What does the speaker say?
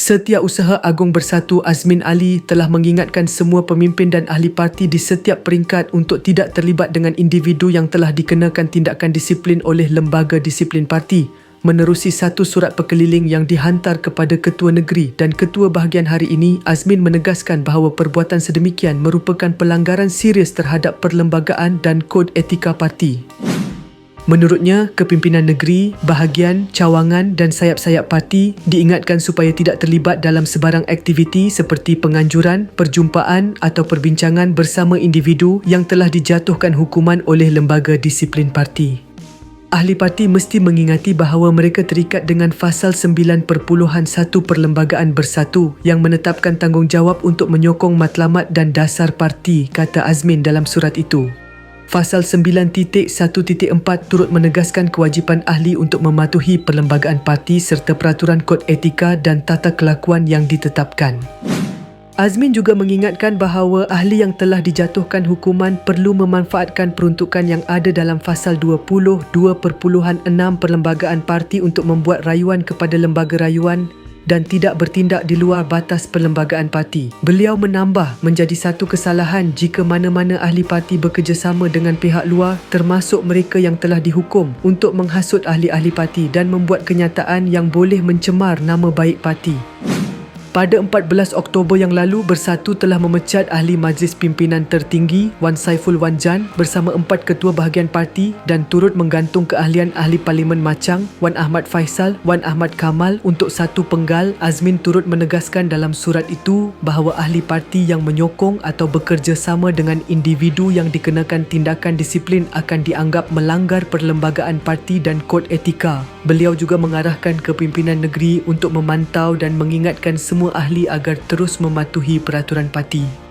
Setiausaha Agung Bersatu Azmin Ali telah mengingatkan semua pemimpin dan ahli parti di setiap peringkat untuk tidak terlibat dengan individu yang telah dikenakan tindakan disiplin oleh lembaga disiplin parti menerusi satu surat perkeliling yang dihantar kepada Ketua Negeri dan Ketua Bahagian hari ini, Azmin menegaskan bahawa perbuatan sedemikian merupakan pelanggaran serius terhadap perlembagaan dan kod etika parti. Menurutnya, kepimpinan negeri, bahagian, cawangan dan sayap-sayap parti diingatkan supaya tidak terlibat dalam sebarang aktiviti seperti penganjuran, perjumpaan atau perbincangan bersama individu yang telah dijatuhkan hukuman oleh lembaga disiplin parti. Ahli parti mesti mengingati bahawa mereka terikat dengan fasal 9.1 Perlembagaan Bersatu yang menetapkan tanggungjawab untuk menyokong matlamat dan dasar parti, kata Azmin dalam surat itu. Fasal 9.1.4 turut menegaskan kewajipan ahli untuk mematuhi perlembagaan parti serta peraturan kod etika dan tata kelakuan yang ditetapkan. Azmin juga mengingatkan bahawa ahli yang telah dijatuhkan hukuman perlu memanfaatkan peruntukan yang ada dalam fasal 20.2.6 Perlembagaan Parti untuk membuat rayuan kepada lembaga rayuan dan tidak bertindak di luar batas perlembagaan parti. Beliau menambah menjadi satu kesalahan jika mana-mana ahli parti bekerjasama dengan pihak luar termasuk mereka yang telah dihukum untuk menghasut ahli-ahli parti dan membuat kenyataan yang boleh mencemar nama baik parti. Pada 14 Oktober yang lalu, Bersatu telah memecat Ahli Majlis Pimpinan Tertinggi Wan Saiful Wan Jan bersama empat ketua bahagian parti dan turut menggantung keahlian Ahli Parlimen Macang Wan Ahmad Faisal, Wan Ahmad Kamal untuk satu penggal. Azmin turut menegaskan dalam surat itu bahawa ahli parti yang menyokong atau bekerjasama dengan individu yang dikenakan tindakan disiplin akan dianggap melanggar perlembagaan parti dan kod etika. Beliau juga mengarahkan kepimpinan negeri untuk memantau dan mengingatkan semua semua ahli agar terus mematuhi peraturan parti.